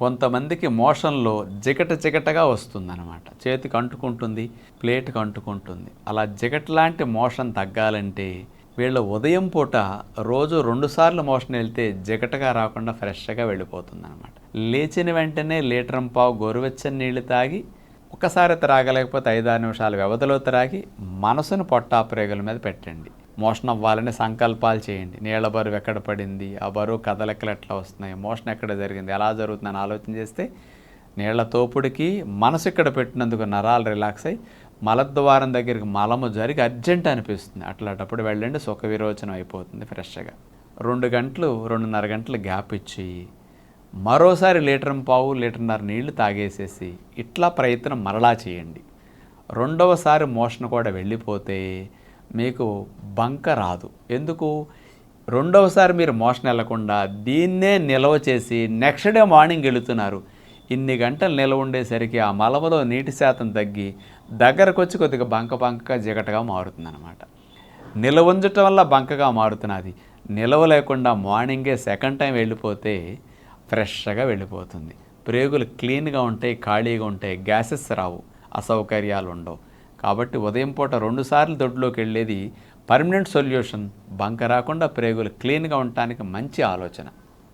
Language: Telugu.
కొంతమందికి మోషన్లో జిగట జిగటగా వస్తుందన్నమాట. చేతికి అంటుకుంటుంది ప్లేట్కి అంటుకుంటుంది. అలా జిగట లాంటి మోషన్ తగ్గాలంటే వీళ్ళ ఉదయం పూట రోజు రెండుసార్లు మోషన్ వెళ్తే జిగటగా రాకుండా ఫ్రెష్గా వెళ్ళిపోతుంది అనమాట లేచిన వెంటనే లీటర్ పావు గోరువెచ్చని నీళ్ళు తాగి ఒకసారి త్రాగలేకపోతే ఐదారు నిమిషాల వ్యవధిలో త్రాగి మనసును పొట్టాప్రేగుల మీద పెట్టండి. మోషన్ అవ్వాలని సంకల్పాలు చేయండి. నీళ్ళ బరువు ఎక్కడ పడింది? ఆ బరువు కదలెక్కలు ఎట్లా వస్తున్నాయి? మోషన్ ఎక్కడ జరిగింది? ఎలా జరుగుతుందని ఆలోచన చేస్తే నీళ్ళ తోపుడికి మనసు ఇక్కడ పెట్టినందుకు నరాలు రిలాక్స్ అయ్యి మలద్వారం దగ్గరికి మలము జరిగి అర్జెంట్ అనిపిస్తుంది. అట్లాంటప్పుడు వెళ్ళండి సుఖ విరోచనం అయిపోతుంది ఫ్రెష్గా. రెండు గంటలు రెండున్నర గంటలు గ్యాప్ ఇచ్చి మరోసారి లీటర్ పావు లీటర్న్నర నీళ్ళు తాగేసేసి ఇట్లా ప్రయత్నం మరలా చేయండి. రెండవసారి మోషన్ కూడా వెళ్ళిపోతే మీకు బంక రాదు. ఎందుకు? రెండవసారి మీరు మోషన్ వెళ్ళకుండా దీన్నే నిల్వ చేసి నెక్స్ట్ డే మార్నింగ్ వెళుతున్నారు. ఇన్ని గంటలు నిల్వ ఉండేసరికి ఆ మలవలో నీటి శాతం తగ్గి దగ్గరకు వచ్చి కొద్దిగా బంక బంకగా జిగటగా మారుతుందన్నమాట. నిల్వ ఉంచటం వల్ల బంకగా మారుతున్నది. నిల్వ లేకుండా మార్నింగే సెకండ్ టైం వెళ్ళిపోతే ఫ్రెష్గా వెళ్ళిపోతుంది. ప్రేగులు క్లీన్గా ఉంటాయి ఖాళీగా ఉంటాయి గ్యాసెస్ రావు అసౌకర్యాలు ఉండవు కాబట్టి ఉదయం పూట రెండుసార్లు దొడ్లోకి వెళ్ళేది పర్మనెంట్ సొల్యూషన్ బంక రాకుండా ప్రేగులు క్లీన్గా ఉండటానికి మంచి ఆలోచన.